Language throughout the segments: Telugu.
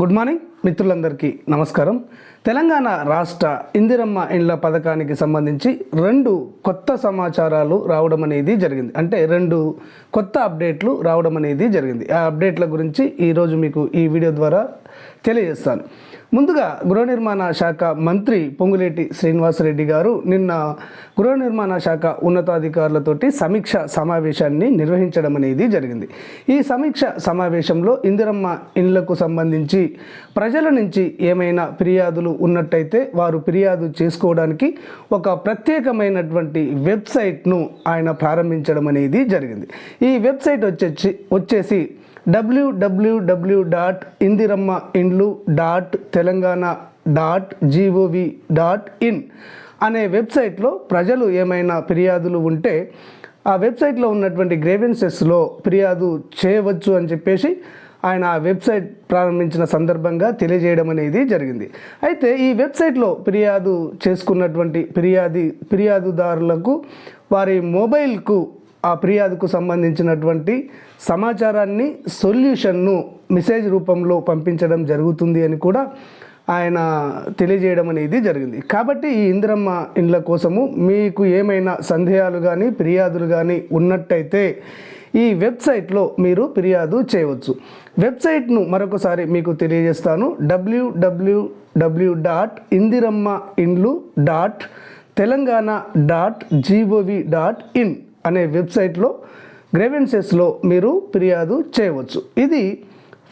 గుడ్ మార్నింగ్ మిత్రులందరికీ నమస్కారం. తెలంగాణ రాష్ట్ర ఇందిరమ్మ ఇండ్ల పథకానికి సంబంధించి రెండు కొత్త సమాచారాలు రావడం అనేది జరిగింది. అంటే రెండు కొత్త అప్డేట్లు రావడం అనేది జరిగింది. ఆ అప్డేట్ల గురించి ఈరోజు మీకు ఈ వీడియో ద్వారా తెలియజేస్తాను. ముందుగా గృహ నిర్మాణ శాఖ మంత్రి పొంగులేటి శ్రీనివాసరెడ్డి గారు నిన్న గృహ నిర్మాణ శాఖ ఉన్నతాధికారులతోటి సమీక్ష సమావేశాన్ని నిర్వహించడం అనేది జరిగింది. ఈ సమీక్ష సమావేశంలో ఇందిరమ్మ ఇండ్లకు సంబంధించి ప్రజల నుంచి ఏమైనా ఫిర్యాదులు ఉన్నట్టయితే వారు ఫిర్యాదు చేసుకోవడానికి ఒక ప్రత్యేకమైనటువంటి వెబ్సైట్ను ఆయన ప్రారంభించడం అనేది జరిగింది. ఈ వెబ్సైట్ వచ్చేసి వచ్చేసి W W W dot Indiramma ఇండ్లు dot Telangana dot G O V dot in అనే వెబ్సైట్లో ప్రజలు ఏమైనా ఫిర్యాదులు ఉంటే ఆ వెబ్సైట్లో ఉన్నటువంటి గ్రేవెన్సెస్లో ఫిర్యాదు చేయవచ్చు అని చెప్పేసి ఆయన ఆ వెబ్సైట్ ప్రారంభించిన సందర్భంగా తెలియజేయడం అనేది జరిగింది. అయితే ఈ వెబ్సైట్లో ఫిర్యాదు చేసుకున్నటువంటి ఫిర్యాది ఫిర్యాదుదారులకు వారి మొబైల్కు ఆ ఫిర్యాదుకు సంబంధించినటువంటి సమాచారాన్ని సొల్యూషన్ను మెసేజ్ రూపంలో పంపించడం జరుగుతుంది అని కూడా ఆయన తెలియజేయడం అనేది జరిగింది. కాబట్టి ఈ ఇందిరమ్మ ఇండ్ల కోసము మీకు ఏమైనా సందేహాలు కానీ ఫిర్యాదులు కానీ ఉన్నట్టయితే ఈ వెబ్సైట్లో మీరు ఫిర్యాదు చేయవచ్చు. వెబ్సైట్ను మరొకసారి మీకు తెలియజేస్తాను. W W W dot Indiramma ఇండ్లు dot Telangana dot G O V dot in అనే వెబ్సైట్లో గ్రేవెన్సెస్లో మీరు ఫిర్యాదు చేయవచ్చు. ఇది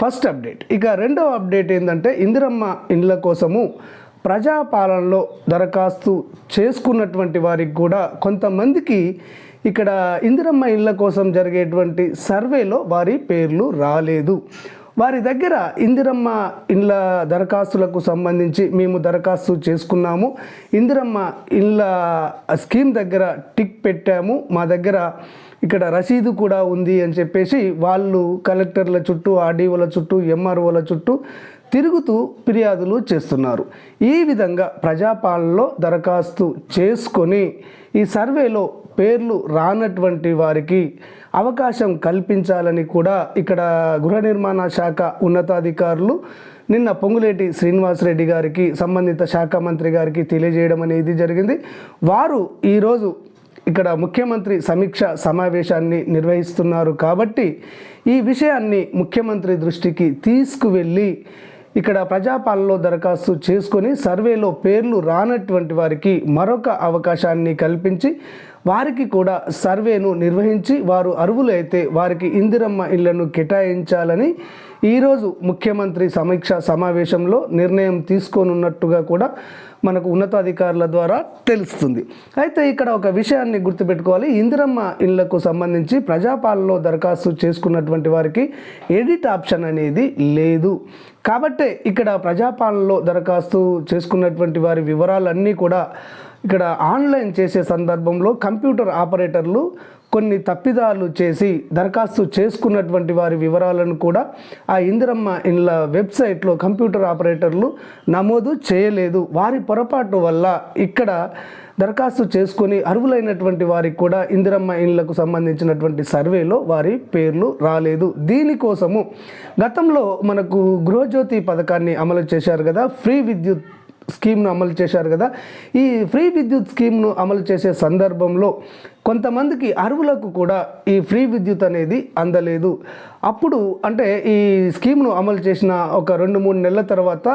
ఫస్ట్ అప్డేట్. ఇక రెండవ అప్డేట్ ఏంటంటే ఇందిరమ్మ ఇండ్ల కోసము ప్రజాపాలనలో దరఖాస్తు చేసుకున్నటువంటి వారికి కూడా కొంతమందికి ఇక్కడ ఇందిరమ్మ ఇళ్ళ కోసం జరిగేటువంటి సర్వేలో వారి పేర్లు రాలేదు. వారి దగ్గర ఇందిరమ్మ ఇండ్ల దరఖాస్తులకు సంబంధించి మేము దరఖాస్తు చేసుకున్నాము. ఇందిరమ్మ ఇండ్ల స్కీమ్ దగ్గర టిక్ పెట్టాము. మా దగ్గర ఇక్కడ రసీదు కూడా ఉంది అని చెప్పేసి వాళ్ళు కలెక్టర్ల చుట్టూ ఆర్డీఓల చుట్టూ ఎంఆర్ఓల చుట్టూ తిరుగుతూ ఫిర్యాదులు చేస్తున్నారు. ఈ విధంగా ప్రజాపాలనలో దరఖాస్తు చేసుకొని ఈ సర్వేలో పేర్లు రానటువంటి వారికి అవకాశం కల్పించాలని కూడా ఇక్కడ గృహ నిర్మాణ శాఖ ఉన్నతాధికారులు నిన్న పొంగులేటి శ్రీనివాసరెడ్డి గారికి సంబంధిత శాఖ మంత్రి గారికి తెలియజేయడం అనేది జరిగింది. వారు ఈరోజు ఇక్కడ ముఖ్యమంత్రి సమీక్ష సమావేశాన్ని నిర్వహిస్తున్నారు కాబట్టి ఈ విషయాన్ని ముఖ్యమంత్రి దృష్టికి తీసుకువెళ్ళి ఇక్కడ ప్రజాపాలనలో దరఖాస్తు చేసుకొని సర్వేలో పేర్లు రానటువంటి వారికి మరొక అవకాశాన్ని కల్పించి వారికి కూడా సర్వేను నిర్వహించి వారు అర్హులైతే వారికి ఇందిరమ్మ ఇళ్ళను కేటాయించాలని ఈరోజు ముఖ్యమంత్రి సమీక్ష సమావేశంలో నిర్ణయం తీసుకోనున్నట్టుగా కూడా మనకు ఉన్నతాధికారుల ద్వారా తెలుస్తుంది. అయితే ఇక్కడ ఒక విషయాన్ని గుర్తుపెట్టుకోవాలి. ఇందిరమ్మ ఇళ్ళకు సంబంధించి ప్రజాపాలనలో దరఖాస్తు చేసుకున్నటువంటి వారికి ఎడిట్ ఆప్షన్ అనేది లేదు. కాబట్టే ఇక్కడ ప్రజాపాలనలో దరఖాస్తు చేసుకున్నటువంటి వారి వివరాలన్నీ కూడా ఇక్కడ ఆన్లైన్ చేసే సందర్భంలో కంప్యూటర్ ఆపరేటర్లు కొన్ని తప్పిదాలు చేసి దరఖాస్తు చేసుకున్నటువంటి వారి వివరాలను కూడా ఆ ఇందిరమ్మ ఇండ్ల వెబ్సైట్లో కంప్యూటర్ ఆపరేటర్లు నమోదు చేయలేదు. వారి పొరపాటు వల్ల ఇక్కడ దరఖాస్తు చేసుకొని అర్హులైనటువంటి వారికి కూడా ఇందిరమ్మ ఇండ్లకు సంబంధించినటువంటి సర్వేలో వారి పేర్లు రాలేదు. దీనికోసము గతంలో మనకు గృహజ్యోతి పథకాన్ని అమలు చేశారు కదా ఫ్రీ విద్యుత్ స్కీమ్ను అమలు చేశారు కదా. ఈ ఫ్రీ విద్యుత్ స్కీమ్ను అమలు చేసే సందర్భంలో కొంతమందికి అరువులకు కూడా ఈ ఫ్రీ విద్యుత్ అనేది అందలేదు. అప్పుడు అంటే ఈ స్కీమ్ను అమలు చేసిన ఒక రెండు మూడు నెలల తర్వాత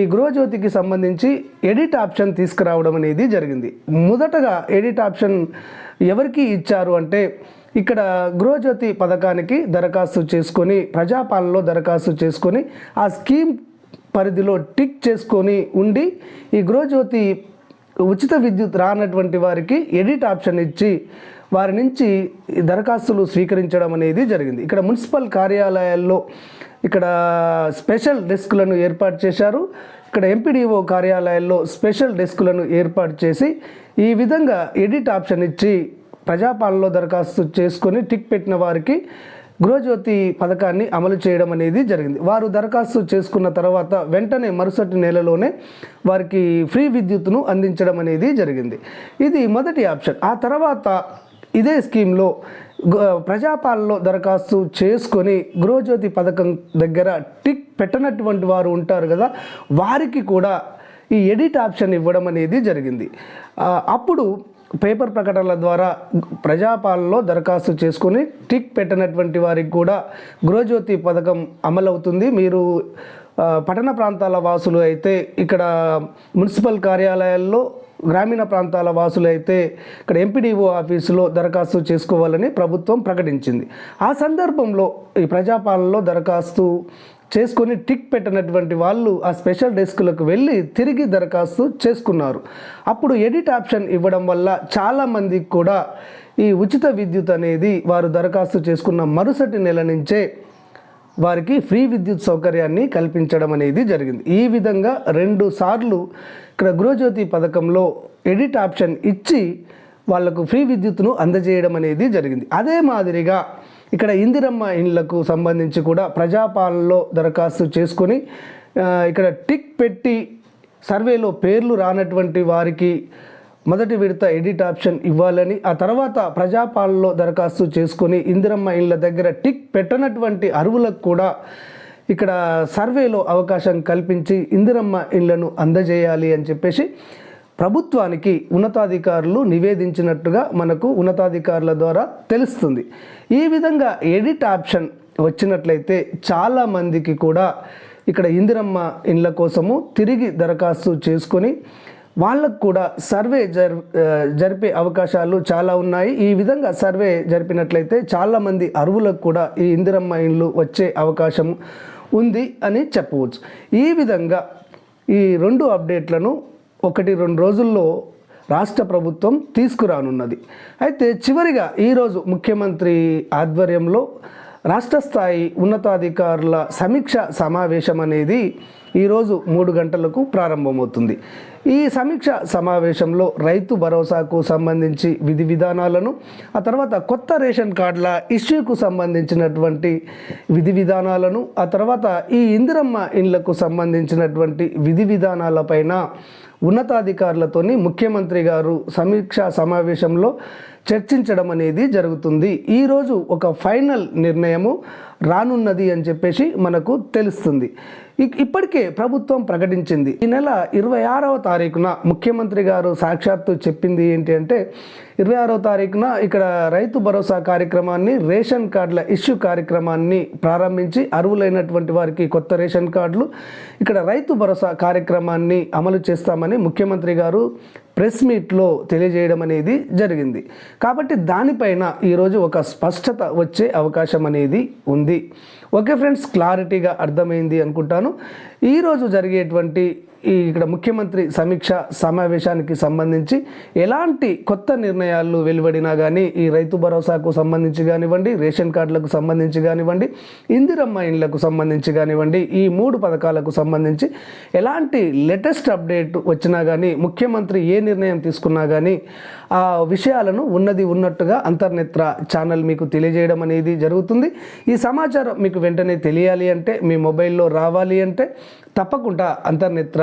ఈ గృహజ్యోతికి సంబంధించి ఎడిట్ ఆప్షన్ తీసుకురావడం అనేది జరిగింది. మొదటగా ఎడిట్ ఆప్షన్ ఎవరికి ఇచ్చారు అంటే ఇక్కడ గృహజ్యోతి పథకానికి దరఖాస్తు చేసుకొని ప్రజాపాలనలో దరఖాస్తు చేసుకొని ఆ స్కీమ్ పరిధిలో టిక్ చేసుకొని ఉండి ఈ గృహజ్యోతి ఉచిత విద్యుత్ రానటువంటి వారికి ఎడిట్ ఆప్షన్ ఇచ్చి వారి నుంచి దరఖాస్తులు స్వీకరించడం అనేది జరిగింది. ఇక్కడ మున్సిపల్ కార్యాలయాల్లో ఇక్కడ స్పెషల్ డెస్క్లను ఏర్పాటు చేశారు. ఇక్కడ ఎంపీడీఓ కార్యాలయాల్లో స్పెషల్ డెస్క్లను ఏర్పాటు చేసి ఈ విధంగా ఎడిట్ ఆప్షన్ ఇచ్చి ప్రజాపాలనలో దరఖాస్తు చేసుకొని టిక్ పెట్టిన వారికి గృహజ్యోతి పథకాన్ని అమలు చేయడం అనేది జరిగింది. వారు దరఖాస్తు చేసుకున్న తర్వాత వెంటనే మరుసటి నెలలోనే వారికి ఫ్రీ విద్యుత్తును అందించడం అనేది జరిగింది. ఇది మొదటి ఆప్షన్. ఆ తర్వాత ఇదే స్కీమ్లో ప్రజాపాలలో ప్రజాపాలనలో దరఖాస్తు చేసుకొని గృహజ్యోతి పథకం దగ్గర టిక్ పెట్టనటువంటి వారు ఉంటారు కదా వారికి కూడా ఈ ఎడిట్ ఆప్షన్ ఇవ్వడం అనేది జరిగింది. అప్పుడు పేపర్ ప్రకటనల ద్వారా ప్రజాపాలనలో దరఖాస్తు చేసుకొని టిక్ పెట్టినటువంటి వారికి కూడా గృహజ్యోతి పథకం అమలవుతుంది. మీరు పట్టణ ప్రాంతాల వాసులు అయితే ఇక్కడ మున్సిపల్ కార్యాలయాల్లో గ్రామీణ ప్రాంతాల వాసులు అయితే ఇక్కడ ఎంపీడీఓ ఆఫీసులో దరఖాస్తు చేసుకోవాలని ప్రభుత్వం ప్రకటించింది. ఆ సందర్భంలో ఈ ప్రజాపాలనలో దరఖాస్తు చేసుకొని టిక్ పెట్టినటువంటి వాళ్ళు ఆ స్పెషల్ డెస్క్లకు వెళ్ళి తిరిగి దరఖాస్తు చేసుకున్నారు. అప్పుడు ఎడిట్ ఆప్షన్ ఇవ్వడం వల్ల చాలామందికి కూడా ఈ ఉచిత విద్యుత్ అనేది వారు దరఖాస్తు చేసుకున్న మరుసటి నెల నుంచే వారికి ఫ్రీ విద్యుత్ సౌకర్యాన్ని కల్పించడం అనేది జరిగింది. ఈ విధంగా రెండు సార్లు ఇక్కడ గృహజ్యోతి పథకంలో ఎడిట్ ఆప్షన్ ఇచ్చి వాళ్ళకు ఫ్రీ విద్యుత్ను అందజేయడం అనేది జరిగింది. అదే మాదిరిగా ఇక్కడ ఇందిరమ్మ ఇండ్లకు సంబంధించి కూడా ప్రజాపాలనలో దరఖాస్తు చేసుకొని ఇక్కడ టిక్ పెట్టి సర్వేలో పేర్లు రానటువంటి వారికి మొదటి విడత ఎడిట్ ఆప్షన్ ఇవ్వాలని ఆ తర్వాత ప్రజాపాలనలో దరఖాస్తు చేసుకొని ఇందిరమ్మ ఇళ్ళ దగ్గర టిక్ పెట్టనటువంటి అరువులకు కూడా ఇక్కడ సర్వేలో అవకాశం కల్పించి ఇందిరమ్మ ఇళ్ళను అందజేయాలి అని చెప్పేసి ప్రభుత్వానికి ఉన్నతాధికారులు నివేదించినట్టుగా మనకు ఉన్నతాధికారుల ద్వారా తెలుస్తుంది. ఈ విధంగా ఎడిట్ ఆప్షన్ వచ్చినట్లయితే చాలామందికి కూడా ఇక్కడ ఇందిరమ్మ ఇండ్ల కోసము తిరిగి దరఖాస్తు చేసుకొని వాళ్ళకు కూడా సర్వే జర్ జరిపే అవకాశాలు చాలా ఉన్నాయి. ఈ విధంగా సర్వే జరిపినట్లయితే చాలామంది అరువులకు కూడా ఈ ఇందిరమ్మ ఇండ్లు వచ్చే అవకాశం ఉంది అని చెప్పవచ్చు. ఈ విధంగా ఈ రెండు అప్డేట్లను ఒకటి రెండు రోజుల్లో రాష్ట్ర ప్రభుత్వం తీసుకురానున్నది. అయితే చివరిగా ఈరోజు ముఖ్యమంత్రి ఆధ్వర్యంలో రాష్ట్ర స్థాయి ఉన్నతాధికారుల సమీక్ష సమావేశం అనేది ఈరోజు మూడు గంటలకు ప్రారంభమవుతుంది. ఈ సమీక్ష సమావేశంలో రైతు భరోసాకు సంబంధించి విధి విధానాలను ఆ తర్వాత కొత్త రేషన్ కార్డుల ఇష్యూకు సంబంధించినటువంటి విధి విధానాలను ఆ తర్వాత ఈ ఇందిరమ్మ ఇండ్లకు సంబంధించినటువంటి విధి విధానాలపైన ఉన్నతాధికారులతోని ముఖ్యమంత్రి గారు సమీక్షా సమావేశంలో చర్చించడం అనేది జరుగుతుంది. ఈరోజు ఒక ఫైనల్ నిర్ణయము రానున్నది అని చెప్పేసి మనకు తెలుస్తుంది. ఇప్పటికే ప్రభుత్వం ప్రకటించింది. ఈ నెల ఇరవై ఆరవ తారీఖున ముఖ్యమంత్రి గారు సాక్షాత్తు చెప్పింది ఏంటి అంటే ఇరవై ఆరవ తారీఖున ఇక్కడ రైతు భరోసా కార్యక్రమాన్ని రేషన్ కార్డుల ఇష్యూ కార్యక్రమాన్ని ప్రారంభించి అర్హులైనటువంటి వారికి కొత్త రేషన్ కార్డులు ఇక్కడ రైతు భరోసా కార్యక్రమాన్ని అమలు చేస్తామని ముఖ్యమంత్రి గారు ప్రెస్ మీట్లో తెలియజేయడం అనేది జరిగింది. కాబట్టి దానిపైన ఈరోజు ఒక స్పష్టత వచ్చే అవకాశం అనేది ఉంది. ఓకే ఫ్రెండ్స్ క్లారిటీగా అర్థమైంది అనుకుంటాను. ఈరోజు జరిగేటువంటి ఈ ఇక్కడ ముఖ్యమంత్రి సమీక్ష సమావేశానికి సంబంధించి ఎలాంటి కొత్త నిర్ణయాలు వెలువడినా కానీ ఈ రైతు భరోసాకు సంబంధించి కానివ్వండి రేషన్ కార్డులకు సంబంధించి కానివ్వండి ఇందిరమ్మ ఇండ్లకు సంబంధించి కానివ్వండి ఈ మూడు పథకాలకు సంబంధించి ఎలాంటి లేటెస్ట్ అప్డేట్ వచ్చినా కానీ ముఖ్యమంత్రి ఏ నిర్ణయం తీసుకున్నా కానీ ఆ విషయాలను ఉన్నది ఉన్నట్టుగా అంతర్నేత్ర ఛానల్ మీకు తెలియజేయడం అనేది జరుగుతుంది. ఈ సమాచారం మీకు వెంటనే తెలియాలి అంటే మీ మొబైల్లో రావాలి అంటే తప్పకుండా అంతర్నేత్ర